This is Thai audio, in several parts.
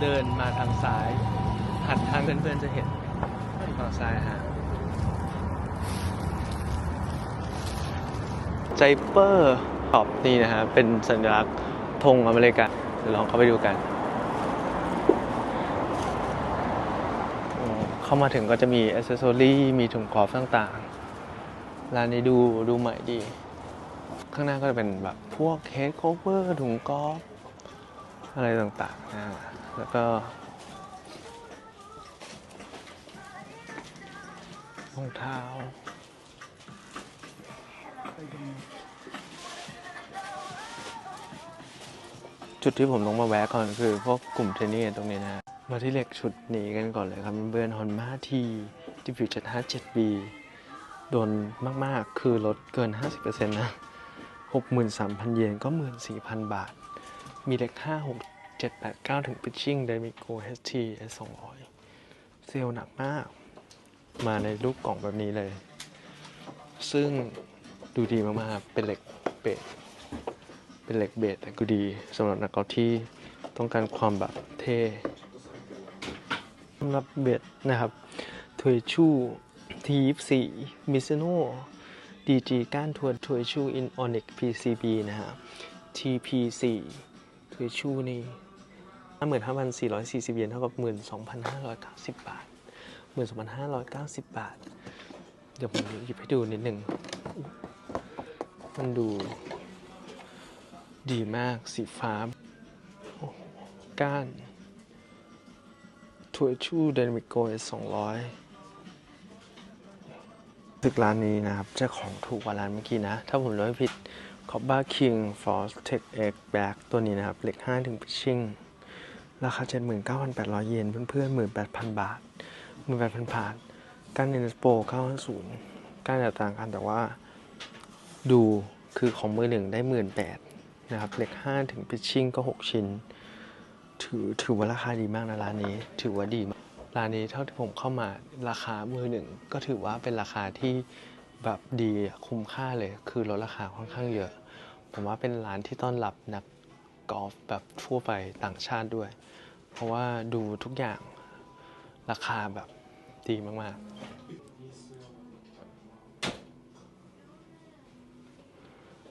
เดินมาทางซ้ายหันทางเพื่อนๆจะเห็นฝั่งซ้ายฮะใจเปอร์ขอบนี่นะฮะ เป็นสัญลักษณ์ธงอเมริกันเดี๋ยวลองเข้าไปดูกัน เข้ามาถึงก็จะมีอ c เซสซอรี่มีถุงกอล์ฟต่างๆ ร้านนี้ดูดูใหม่ดี ข้างหน้าก็จะเป็นแบบพวกเฮดโคเวอร์ถุงกอล์ฟอะไรต่างๆนะ แล้วก็รองเท้าจุดที่ผมต้องมาแวะก่อนคือพวกกลุ่มเทรนนิ่ตรงนี้นะ มาที่เหล็กชุดนี้กันก่อนเลยครับเบอร์ฮอนมาทีดิฟิวจ็ดห้าเจ็ดบีโดนมาก ๆ คือลดเกิน 50%นะ 63,000 เยนก็ 14,000 บาท มีเด็ก5 7 8 9 ถึง pitching ไดมิโก HT S 200เซลล์หนักมาก มาในรูปกล่องแบบนี้เลย ซึ่งดูดีมากๆ เป็นเหล็กเบสเป็นเหล็กเบสแต่ก็ดีสำหรับนักกอล์ฟที่ต้องการความแบบเท่สำหรับเบสนะครับทวยชูทีสี่มิซโน DG ก้านทวนทวยชูอินออนิก PCB นะฮะ TP4 ทวยชูนี่ 55,440 เยนเท่ากับ 12,590 บาท 12,590 บาท เดี๋ยวผมหยิบให้ดูนิดหนึ่ง มันดูดีมากสีฟ้า ก้านทวชูไดนมิโก S200 ตึกร้านนี้นะครับเจ้าของถูกกว่าร้านเมื่อกี้นะ ถ้าผมจำไม่ผิดคอบบ้าคิงฟอสเทคเอ็กแบ็กตัวนี้นะครับ เหล็ก5ถึงพิชชิ่ง ราคา 79,800 เยนเพื่อนๆ 18,000 บาท 18,000 บาท การเนสโป950การแตกต่างกันแต่ว่า ดูคือของมือหนึ่งได้18,000นะครับเหล็ก5ถึงพิชชิ่งก็ 6 ชิ้น ถือถือว่าราคาดีมากนะร้านนี้ ถือว่าดีมากร้านนี้เท่าที่ผมเข้ามาราคามือหนึ่งก็ถือว่าเป็นราคาที่แบบดีคุ้มค่าเลย คือลดราคาค่อนข้างเยอะ ผมว่าเป็นร้านที่ต้อนรับนัก กอล์ฟแบบทั่วไปต่างชาติด้วย เพราะว่าดูทุกอย่างราคาแบบดีมาก ๆ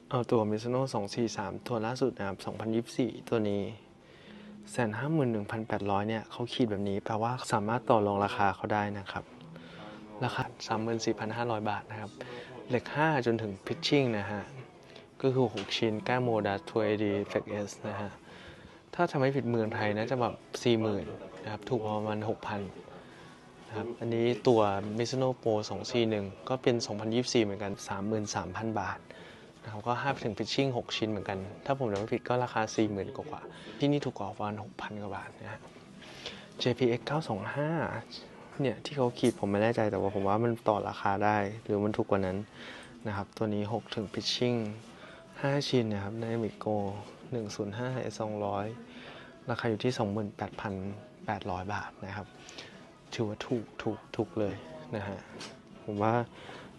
เอาตัวมิซโน่243 ตัวล่าสุดนะครับ2024 ตัวนี้แสนห้าหมื่นหนึ่งพันแปดร้อยเนี่ยเขาขีดแบบนี้แปลว่าสามารถต่อรองราคาเขาได้นะครับ ราคาสามหมื่นสี่พันห้าร้อยบาทนะครับ เหล็กห้าจนถึงพิชชิ่งนะฮะ ก็คือหกชิ้นก้าโมดาทัวร์ดีเฟกเอสนะฮะ ถ้าทำให้ผิดเมืองไทยนะจะแบบสี่หมื่นนะครับ ถูกประมาณหกพันนะครับ อันนี้ตัว Mizuno Pro 241 ก็เป็น 2024 เหมือนกัน 33,000 บาทนะครับก็5ถึงฟิชชิ่ง6 ชิ้นเหมือนกัน ถ้าผมจำไม่ผิดก็ราคา 40,000 กว่า ที่นี่ถูกกว่าประมาณ6,000 กว่าบาทนะฮะ JPX 925 เนี่ย ที่เขาขีดผมไม่แน่ใจแต่ว่าผมว่ามันต่อราคาได้ หรือมันถูกกว่านั้นนะครับ ตัวนี้ 6 ถึงฟิชชิ่ง 5 ชิ้นนะครับในมิโก105 S 200 ราคาอยู่ที่ 28,800 บาทนะครับ ถือว่าถูกถูกถูกเลยนะฮะ ผมว่า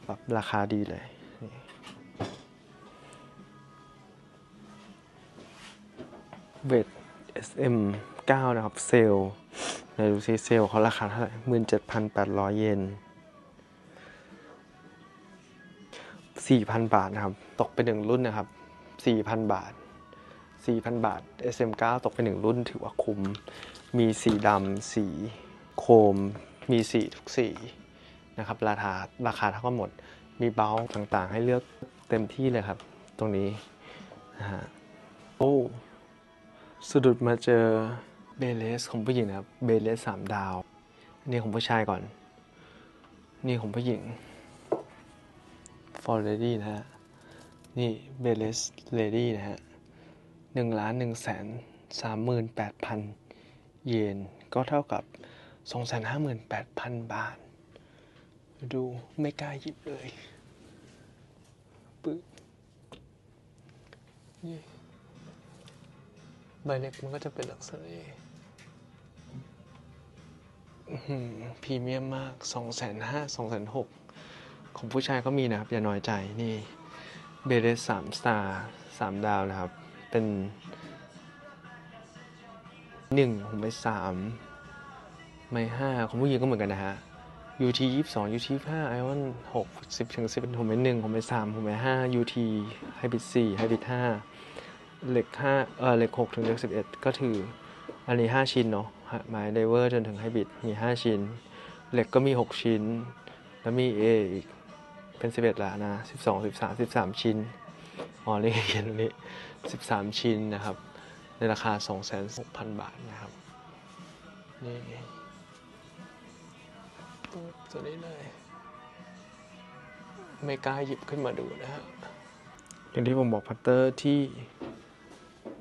แบบราคาดีเลยเวท SM 9 นะครับ เซลล์ไหนดูซิเซลล์เขาราคาเท่าไหร่หมื่นเจ็ดพันแปดร้อยเยน สี่พันบาทนะครับ ตกไปหนึ่งรุ่นนะครับสี่พันบาทสี่พันบาท SM 9 ตกไปหนึ่งรุ่นถือว่าคุ้ม มีสีดำ สีโคม มีสีทุกสีนะครับ ราคาราคาเท่ากันหมด มีเบลต่างๆ ให้เลือกเต็มที่เลยครับ ตรงนี้นะฮะโอ้สะดุดมาเจอเบเลสของผู้หญิงนะครับ เบเลสสามดาวนนี้ของผู้ชายก่อน นี่ของผู้หญิง for lady นะฮะ นี่เบเลสเลดี้นะฮะหนึ่งล้านหนึ่งแสนสามหมื่นแปดพันเยน ก็เท่ากับสองแสนห้าหมื่นแปดพันบาท ดูไม่กล้าหยิบเลยปึ๊บนี่ใบเล็กมันก็จะเป็นลักษณะนี้อื้อหือพรีเมียมมาก2 5 0 0 0 0 2 6 0 0 ของผู้ชายก็มีนะครับ อย่าน้อยใจนี่เบเดสสามสตาร์สามดาวนะครับ เป็นหนึ่งผมไปสามไม่ห้าของผู้หญิงก็เหมือนกันนะฮะ UT ยี่สอง UT ยี่ห้าไอออนหกสิบถึงสิบผมไปหนึ่งผมไปสามผมไปห้า UT ไฮบริดสี่ไฮบริดห้าเหล็กห้าเออเหล็กหกถึงเหล็กสิบเอ็ดก็ถืออันนี้5ชิ้นเนาะหมายไดเวอร์จนถึงไฮบริดมี5ชิ้น เหล็กก็มี6ชิ้น แล้วมี A อีก เป็น 11 แล้วนะ12 13 13 ชิ้นอ๋อเลขเขียนตรงนี้ 13 ชิ้นนะครับ ในราคา 26,000 บาทนะครับนี่ปุ๊บตัวนี้เลยไม่กล้าหยิบขึ้นมาดูนะฮะอย่างที่ผมบอกพัตเตอร์ที่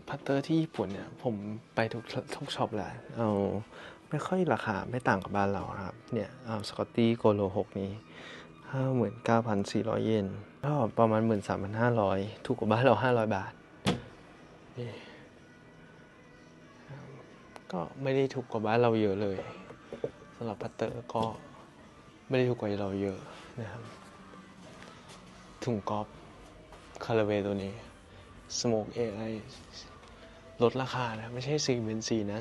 พัตเตอร์ที่ญี่ปุ่นเนี่ย ผมไปทุกทุกช็อปแหละเอาไม่ค่อยราคาไม่ต่างกับบ้านเรานะครับ เนี่ยเอาสกอตตี้โกโลหกนี้ ห้าหมื่นเก้าพันสี่ร้อยเยนก็ประมาณหมื่นสามพันห้าร้อยถูกกว่าบ้านเราห้าร้อยบาท ก็ไม่ได้ถูกกว่าบ้านเราเยอะเลยสำหรับพัตเตอร์ก็ไม่ได้ถูกกว่าเราเยอะนะครับ ถุงกอล์ฟคาราเวตัวนี้ Smoke AI ลดราคานะ ไม่ใช่4 4 0 0 0นสี่นะ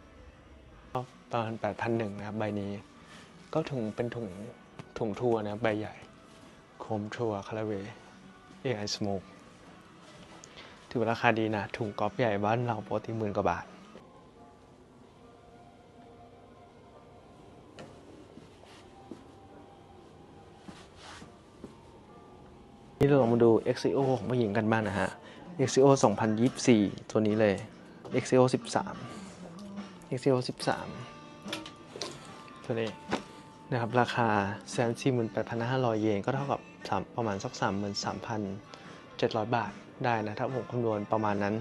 35,760ก็ประมาณ8,100นะครับ ใบนี้ ก็ถุงเป็นถุงถุงทัวนะใบใหญ่ โคมทัวคาราเว AI Smoke ถือราคาดีนะ ถุงกอล์ฟใหญ่บ้านเราปกติหมื่นกว่าบาท นี่เราลองมาดู XCO ของผู้หญิงกันบ้างนะฮะ XCO 2024 ตัวนี้เลย XCO 13 XCO 13 ตัวนี้ นะครับราคา348,500เยนก็เท่ากับประมาณสัก33,700บาทได้นะถ้าผมคำนวณประมาณนั้น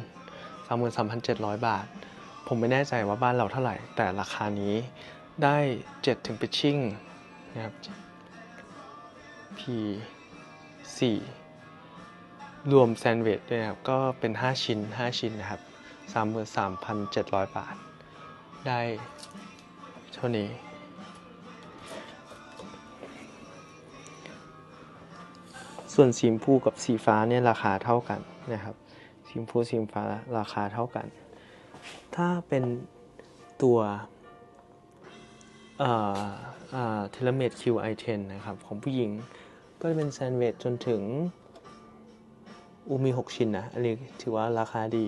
33,700บาท ผมไม่แน่ใจว่าบ้านเราเท่าไหร่ แต่ราคานี้ได้7ถึง pitching นะครับ P 4รวมแซนด์วิชด้วยนะครับ ก็เป็น 5 ชิ้น 5 ชิ้นนะครับ 33,700 บาท ได้เท่านี้ ส่วนสีชมพูกับสีฟ้าเนี่ยราคาเท่ากันนะครับสีชมพูสีฟ้าราคาเท่ากัน ถ้าเป็นตัวเอ่อเอ่อเทเลเมด QI10 นะครับ ของผู้หญิงก็จะเป็นแซนด์วิชจนถึงอูมี 6 ชิ้นนะ อันนี้ถือว่าราคาดี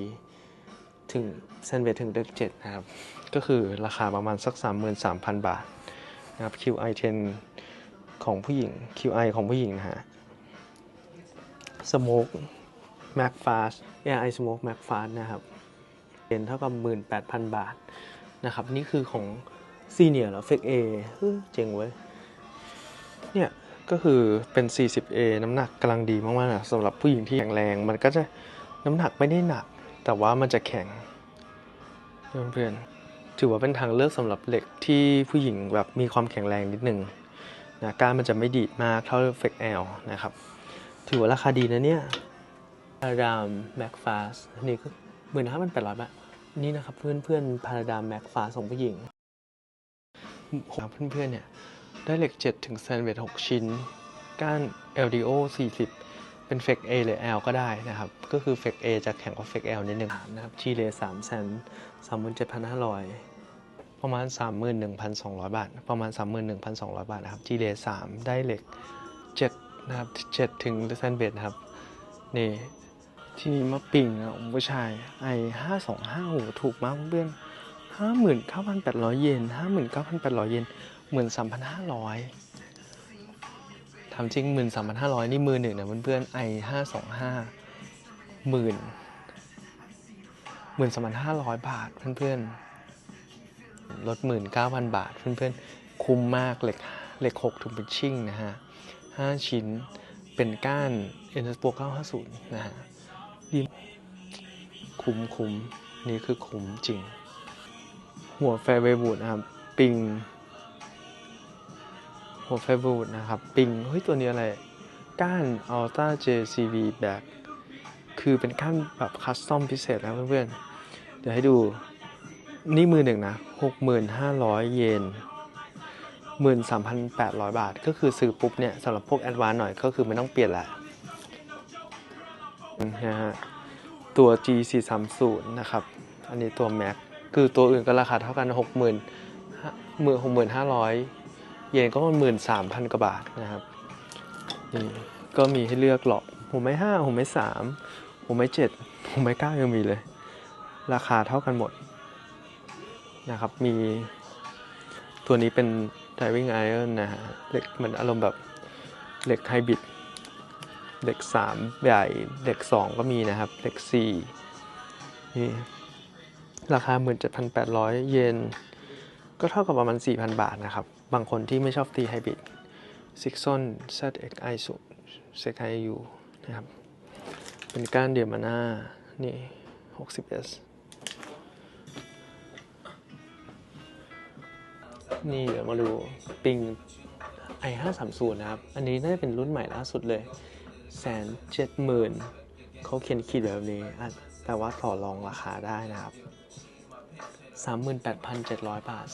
ถึงแซนด์วิชถึงเลข7นะครับ ก็คือราคาประมาณสัก 33,000 บาทนะครับ QI 10 ของผู้หญิง QI ของผู้หญิงนะฮะ Smoke Mac Fast AI Smoke Mac Fast นะครับเป็นเท่ากับ 18,000 บาทนะครับ นี่คือของซีเนียร์แล้วเฟกเอเจ๋งเว้ย เนี่ยก็คือเป็น 40A น้ำหนักกำลังดีมากๆนะสำหรับผู้หญิงที่แข็งแรง มันก็จะน้ำหนักไม่ได้หนัก แต่ว่ามันจะแข็งเพื่อนๆถือว่าเป็นทางเลือกสำหรับเหล็กที่ผู้หญิงแบบมีความแข็งแรงนิดนึงนะก้านมันจะไม่ดีดมากเท่าเฟกแอลนะครับ ถือว่าราคาดีนะเนี่ยพาราดามแม็กฟาสนี่ก็หมื่นห้าพันแปดร้อยบาทนี่นะครับเพื่อนๆพาราดามแม็กฟาสของผู้หญิงเพื่อนๆเนี่ย ได้เหล็ก7ถึงแซนเวท6ชิ้น ก้าน LDO 40 เป็นเฟก A หรือ L ก็ได้นะครับ ก็คือเฟก A จะแข็งกว่าเฟก L นิดนึงนะครับชีเล3แสน37,500ประมาณ 31,200 บาท ประมาณ 31,200 บาทนะครับจีเล3ได้เหล็ก นะครับ7ถึงแซนเวทนะครับ นี่ที่นี่มาปิ่งนะผู้ชายไอ525โหถูกมากเพื่อน59,800เก้าพันแปดร้อยเยน59,800เยนหมื่นสามพันห้าร้อยทำจริงหมื่นสามพันห้าร้อยนี่มือหนึ่งนะเพื่อนๆไอห้าสองห้าหมื่นหมื่นสามพันห้าร้อยบาทเพื่อนๆลดหมื่นเก้าพันบาทเพื่อนๆ คุ้มมากเหล็กเหล็กหกถุงเป็นชิ่งนะฮะ ห้าชิ้น เป็นก้านเอ็นสโปเก้าห้าศูนะฮะดีคุ้มคุ้มนี่คือคุ้มจริง หัวแฟร์เวบูดนะครับ ปิง หัวไฟบูดนะครับ ปิง เฮ้ย ตัวนี้อะไร ก้าน Alta JCV Back คือเป็นก้านแบบคัสตอมพิเศษแล้วเพื่อนๆ เดี๋ยวให้ดูนี่มือหนึ่งนะ 6,500 เยน 13,800 บาท ก็คือซื้อปุ๊บเนี่ยสำหรับพวกแอดวานหน่อยก็คือไม่ต้องเปลี่ยนละนะฮะตัว G430 นะครับ อันนี้ตัวแม็กคือตัวอื่นก็ราคาเท่ากันหกหมื่นหมื่นหกหมื่นห้าร้อยเยนก็หมื่นสามพันกว่าบาทนะครับนี่ก็มีให้เลือกหรอกหัวไม้ห้าหัวไม้สามหัวไม้เจ็ดหัวไม้เก้ายังมีเลย ราคาเท่ากันหมดนะครับมีตัวนี้เป็น driving iron นะฮะเหล็กเหมือนอารมณ์แบบเหล็กไฮบริดเหล็ก 3 ใหญ่เหล็ก 2 ก็มีนะครับเหล็ก 4 นี่ ราคา 17,800 เยน ก็เท่ากับประมาณ 4,000 บาทนะครับ บางคนที่ไม่ชอบตีไฮบริด Sixon ZXi 0 ZXiU นะครับ เป็นก้านเดียมาน่า นี่ 60S นี่เดี๋ยวมาดูปิง i 5 3 0 นะครับ อันนี้น่าจะเป็นรุ่นใหม่ล่าสุดเลยแสนเจ็ดหมื่นเขาเขียนขีดแบบนี้แต่ว่าต่อรองราคาได้นะครับ 38,700 บาท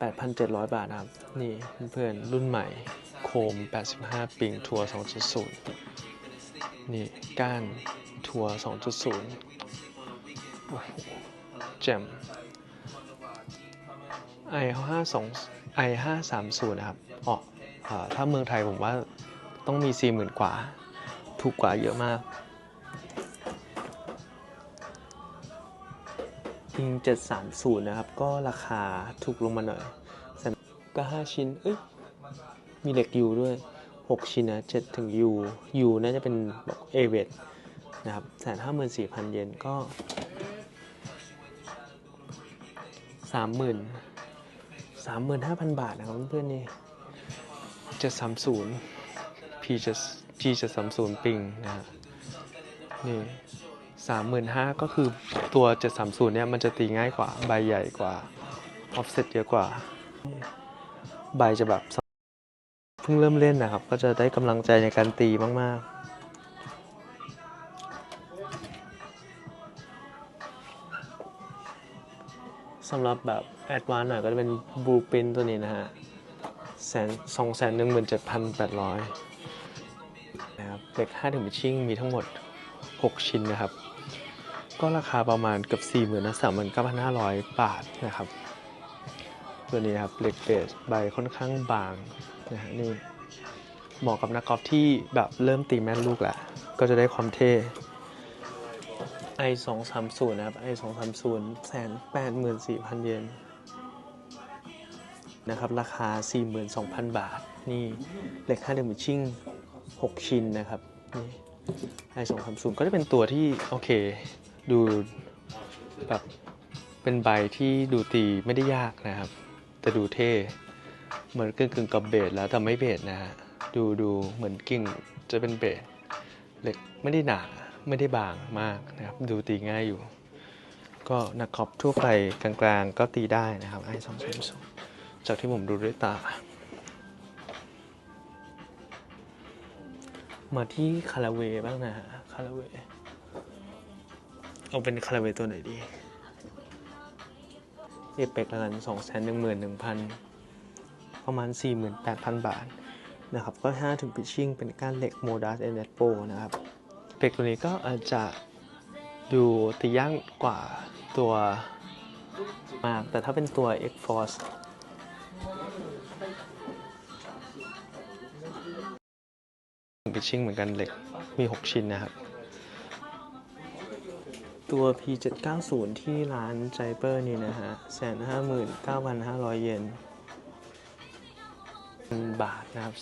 38,700 บาทนะครับ นี่เพื่อนๆรุ่นใหม่โคม 85 ปิงทัวร์ 2.0 นี่ก้านทัวร์ 2.0แจ่ม i 5 2 i 5 3 0นะครับอ๋ออถ้าเมืองไทยผมว่าต้องมี 40,000 กว่า ถูกกว่าเยอะมากอิง730 นะครับ ก็ราคาถูกลงมาหน่อยแต่ก็ 5 ชิ้น เอ้ย มีเหล็กยูด้วย 6 ชิ้นนะ7ถึงยูยูน่าจะเป็นแบบเอเวทนะครับแสนห้าหมื่นสี่พันเยนก็สามหมื่น สามหมื่นห้าพันบาทนะครับเพื่อนๆนี่เจ็ดสามศูนย์ P จะ G จะสามศูนย์ปิงนะฮะนี่สามหมื่นห้าก็คือตัวเจ็ดสามศูนย์เนี่ยมันจะตีง่ายกว่า ใบใหญ่กว่า offset เยอะกว่า ใบจะแบบเพิ่งเริ่มเล่นนะครับ ก็จะได้กำลังใจในการตีมากๆ สำหรับแบบแอดวานหน่อยก็จะเป็นบูปินตัวนี้นะฮะแสนสองแสนหนึ่งหมื่นเจ็ดพันแปดร้อยนะครับเด็กห้าถึงชิ่งมีทั้งหมด 6 ชิ้นนะครับ ก็ราคาประมาณเกือบ4 0 0 0 0นะ3 9 5 0 0บาทนะครับ ตัวนี้นะครับเหล็กเบสใบค่อนข้างบางนะฮะนี่เหมาะกับนักกอล์ฟที่แบบเริ่มตีแม่นลูกแหละก็จะได้ความเท่ i 2 3 0นะครับ i 2 3 0แสนแปดหมื่นสี่พันเยนนะครับ ราคา 42,000 บาท นี่เหล็ก5เดมิชิ่ง6 ชิ้นนะครับ นี่ i 2 3 0ก็จะเป็นตัวที่ โอเค ดูแบบเป็นใบที่ดูตีไม่ได้ยากนะครับ แต่ดูเท่ เหมือนกึ่งกึ่งกับเบสแล้วแต่ไม่เบสนะฮะ ดูดูเหมือนกิ่งจะเป็นเบสเหล็กไม่ได้หนา ไม่ได้บางมากนะครับ ดูตีง่ายอยู่ ก็นักกอล์ฟทั่วไปกลางๆ ก็ตีได้นะครับ i 2 3 0จากที่ผมดูด้วยตา มาที่คาราเวบ้างนะฮะคาราเวเอาเป็นคาราเวตัวไหนดีเอเปกละกันสองแสนหนึ่งหมื่นหนึ่งพันประมาณ 48,000 บาทนะครับ ก็5ถึงพิชชิ่งเป็นก้านเหล็กโมดัสเอเนตโปนะครับ เป็กตัวนี้ก็อาจจะดูตีย่างกว่าตัวมาก แต่ถ้าเป็นตัว X Force พิชชิ่งเหมือนกันเหล็กมี 6 ชิ้นนะครับ ตัว P790 ที่ร้านไจเปอร์นี่นะฮะแสนห้าหมื่นเก้าพันห้าร้อยเยนบาทนะครับ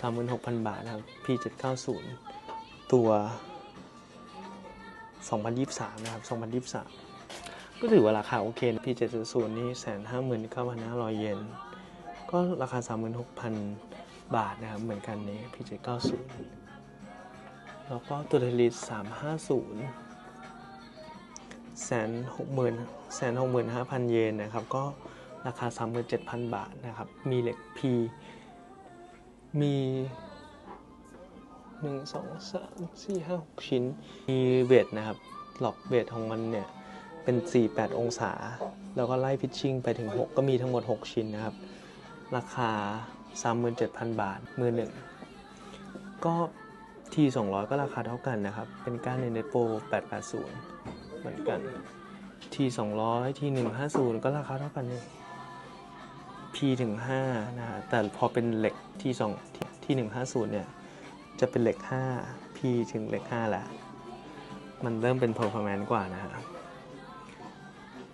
สามหมื่นหกพันบาทนะครับ P790 ตัว 2023 นะครับ 2023 ก็ถือว่าราคาโอเคนะ P790 นี่แสนห้าหมื่นเก้าพันห้าร้อยเยน ก็ราคา 36,000 บาทนะครับ เหมือนกันนี้ P790 แล้วก็ตัวเทลิส350แสนหกหมื่นแสนหกหมื่นห้าพันเยนนะครับ ก็ราคาสามหมื่นเจ็ดพันบาทนะครับ มีเหล็กพีมี หนึ่งสองสามสี่ห้าหกชิ้น มีเวทนะครับหลอกเวทของมันเนี่ย เป็น 48 องศา แล้วก็ไล่พิชชิ่งไปถึง 6 ก็มีทั้งหมด 6 ชิ้นนะครับ ราคา 37,000 บาท มือหนึ่ง ก็ที200 ก็ราคาเท่ากันนะครับ เป็นก้านในเนตโป880 เหมือนกันทีสองร้อยทีหนึ่งห้าศูนย์ก็ราคาเท่ากันเลย P ถึงห้านะฮะแต่พอเป็นเหล็กที่สองที่หนึ่งห้าศูนย์เนี่ย จะเป็นเหล็ก 5 P ถึงเหล็ก 5แหละ มันเริ่มเป็น performance กว่านะฮะ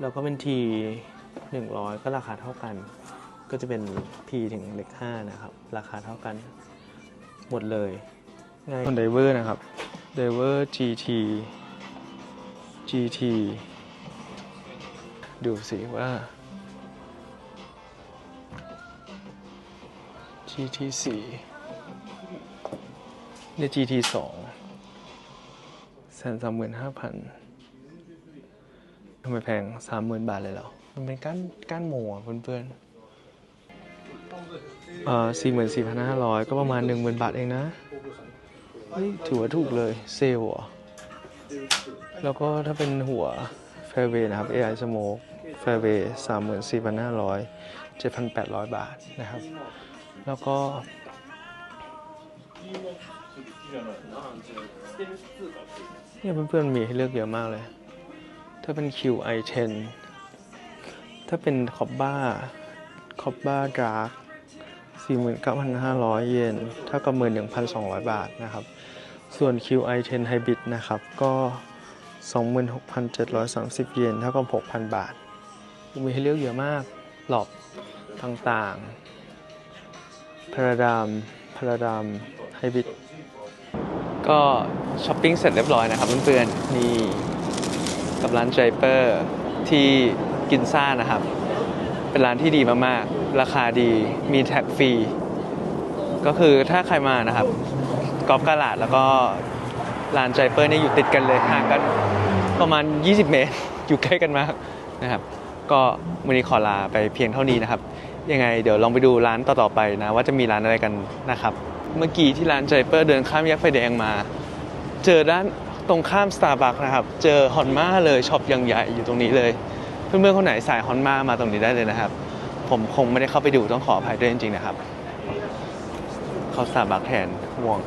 แล้วก็เป็น T 100 ก็ราคาเท่ากัน ก็จะเป็น P ถึงเหล็ก 5 นะครับ ราคาเท่ากัน หมดเลย ง่ายส่นไดเวอร์นะครับ ไดเวอร์ GT GT ดูสิว่า GT4 ใน GT สองแสนสามหมื่นห้าพันทำไมแพงสามหมื่นบาทเลยเหรอ มันเป็นก้านก้านหมูอะเพื่อนเอ่อสี่หมื่นสี่พันห้าร้อยก็ประมาณหนึ่งหมื่นบาทเองนะนี่ถือว่าถูกเลยเซลล์แล้วก็ถ้าเป็นหัวเฟเวนะครับ AI Smoke แฟเวสามหมื่นสี่พันห้าร้อยเจ็ดพันแปดร้อยบาทนะครับ แล้วก็ เนี่ยเพื่อนๆมีให้เลือกเยอะมากเลย ถ้าเป็น QI10 ถ้าเป็นคอบบ้าคอบบ้าดาร์ก49,500 เยนเท่ากับ 11,200 บาทนะครับ ส่วน QI10 Hybrid นะครับ ก็ 26,730 เยนเท่ากับ 6,000 บาท มีให้เลือกเยอะมากหลอบต่างๆพาราดามพาราดามไฮบริด ก็ช้อปปิ้งเสร็จเรียบร้อยนะครับเพื่อนๆนี่กับร้านใจเปอร์ที่กินซ่านะครับ เป็นร้านที่ดีมากๆ ราคาดีมีแท็กฟรี ก็คือถ้าใครมานะครับกอล์ฟกาลาดแล้วก็ร้านใจเปอร์นี่อยู่ติดกันเลยห่างกันประมาณ 20 เมตร อยู่ใกล้กันมากนะครับ ก็วันนี้ขอลาไปเพียงเท่านี้นะครับ ยังไงเดี๋ยวลองไปดูร้านต่อๆไปนะ ว่าจะมีร้านอะไรกันนะครับ เมื่อกี้ที่ร้านใจเปอร์เดินข้ามแยกไฟแดงมา เจอด้านตรงข้ามสตาร์บัคนะครับ เจอฮอนมาเลยช็อปยังใหญ่อยู่ตรงนี้เลย เพื่อนๆคนไหนสายฮอนมามาตรงนี้ได้เลยนะครับ ผมคงไม่ได้เข้าไปดูต้องขออภัยด้วยจริงๆนะครับ เขาสตาร์บัคแทนห่วง